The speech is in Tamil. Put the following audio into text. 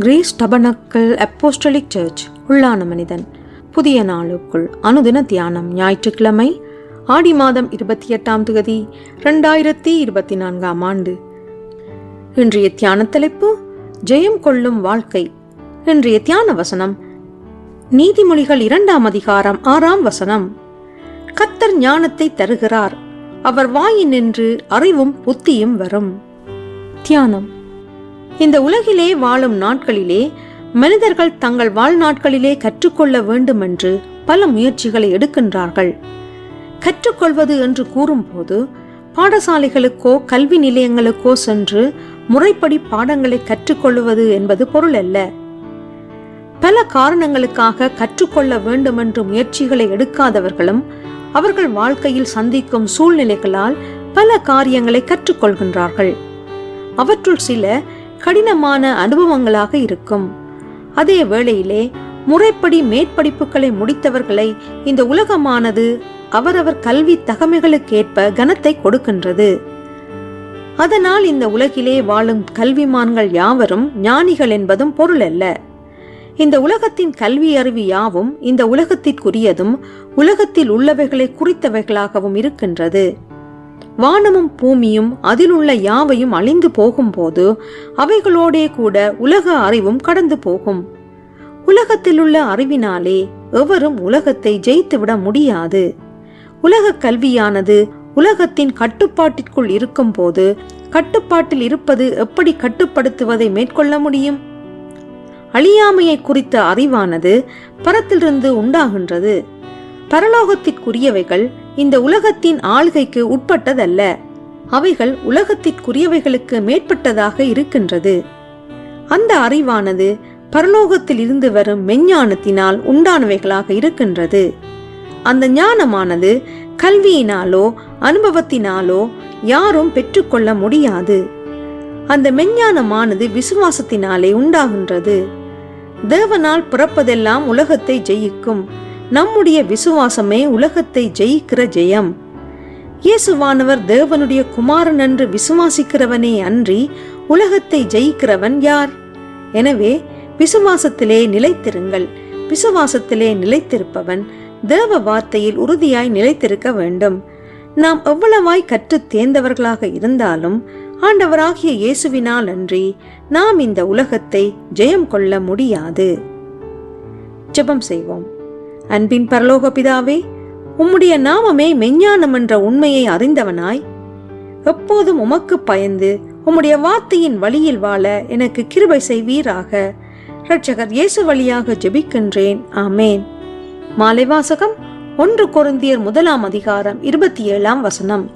கிரீஸ் டபனக்கல் அப்போஸ்டலிக் சர்ச் உள்ளான மனிதன். புதிய நாளுக்குள் அனுதின தியானம் ஞாயிற்றுக்கிழமை ஆடி மாதம் இருபத்தி எட்டாம் தேதி ரெண்டாயிரத்தி இருபத்தி நான்காம் ஆண்டு. இன்றைய தியான தலைப்பு ஜெயம் கொள்ளும் வாழ்க்கை. இன்றைய தியான வசனம் நீதிமொழிகள் இரண்டாம் அதிகாரம் ஆறாம் வசனம். கத்தர் ஞானத்தை தருகிறார் அவர் வாயின் நின்று அறிவும் புத்தியும் வரும். தியானம். இந்த உலகிலே வாழும் நாட்களிலே மனிதர்கள் தங்கள் வாழ்நாட்களிலே கற்றுக்கொள்ள வேண்டுமென்று பல முயற்சிகளை எடுக்கின்றார்கள். கற்றுக்கொள்வது என்று கூறும்போது பாடசாலைகளுக்கோ கல்வி நிலையங்களுக்கோ சென்று முறைப்படி பாடங்களை கற்றுக்கொள்வது என்பது பொருள் அல்ல. பல காரணங்களுக்காக கற்றுக்கொள்ள வேண்டுமென்று முயற்சிகளை எடுக்காதவர்களும் அவர்கள் வாழ்க்கையில் சந்திக்கும் சூழ்நிலைகளால் பல காரியங்களை கற்றுக்கொள்கின்றார்கள். அவற்றுள் சில கடினமான அனுபவங்களாக இருக்கும். அதே வேளையிலே முறைப்படி மேற்படிப்புகளை முடித்தவர்களை இந்த உலகமானது அவரவர் கல்வி தகமைகளுக்கேற்ப கனத்தை கொடுக்கின்றது. அதனால் இந்த உலகிலே வாழும் கல்விமான்கள் யாவரும் ஞானிகள் என்பதும் பொருள் அல்ல. இந்த உலகத்தின் கல்வி அறிவு யாவும் இந்த உலகத்திற்குரியதும் உலகத்தில் உள்ளவைகளை குறித்தவைகளாகவும் இருக்கின்றது. வானமும் பூமியும் அதில் உள்ள யாவையும் அழிந்து போகும்போது அவைகளோடே கூட உலக அறிவும் கடந்து போகும். உலகத்தில் உள்ள அறிவினாலே எவரும் உலகத்தை ஜெயித்துவிட முடியாது. உலக கல்வியானது உலகத்தின் கட்டுப்பாட்டிற்குள் இருக்கும்போது கட்டுப்பாட்டில் இருப்பது எப்படி கட்டுப்படுத்துவதை மேற்கொள்ள முடியும்? அழியாமையை குறித்த அறிவானது பரத்திலிருந்து உண்டாகின்றது. பரலோகத்திற்குரியவைகள் இந்த உலகத்தின் ஆள்கைக்கு உட்பட்டதல்ல. அவைகள் உலகத்திற்குரியவைகளுக்கு மேற்பட்டதாக இருக்கின்றது. அந்த அறிவானது பரலோகத்தில் இருந்து வரும் மெஞ்ஞானத்தினால் உண்டானவைகளாக இருக்கின்றது. அந்த ஞானமானது கல்வியினாலோ அனுபவத்தினாலோ யாரும் பெற்றுக்கொள்ள முடியாது. அந்த மெஞ்ஞானமானது விசுவாசத்தினாலே உண்டாகின்றது. தேவனால் பிறப்பதெல்லாம் உலகத்தை ஜெயிக்கும். நம்முடைய விசுவாசமே உலகத்தை ஜெயிக்கிற ஜெயம். இயேசுவானவர் தேவனுடைய குமாரன் என்று விசுவாசிக்கிறவனே அன்றி உலகத்தை ஜெயிக்கிறவன் யார்? எனவே விசுவாசத்திலே நிலைத்திருங்கள். விசுவாசத்திலே நிலைத்திருப்பவன் தேவ வார்த்தையில் உறுதியாய் நிலைத்திருக்க வேண்டும். நாம் எவ்வளவாய் கற்றுத் தேர்ந்தவர்களாக இருந்தாலும் ஆண்டவராகிய இயேசுவினால் அன்றி நாம் இந்த உலகத்தை ஜெயம் கொள்ள முடியாது. ஜெபம் செய்வோம். அன்பின் பரலோக பிதாவே உம்முடைய நாமமே மெஞ்ஞானம் என்ற உண்மையை அறிந்தவனாய். எப்போதும் உமக்கு பயந்து உம்முடைய வார்த்தையின் வழியில் வாழ எனக்கு கிருபை செய்வீராக. இரட்சகர் இயேசு வழியாக ஜெபிக்கின்றேன். ஆமேன். மாலை வாசகம் ஒன்று கொருந்தியர் முதலாம் அதிகாரம் இருபத்தி ஏழாம் வசனம்.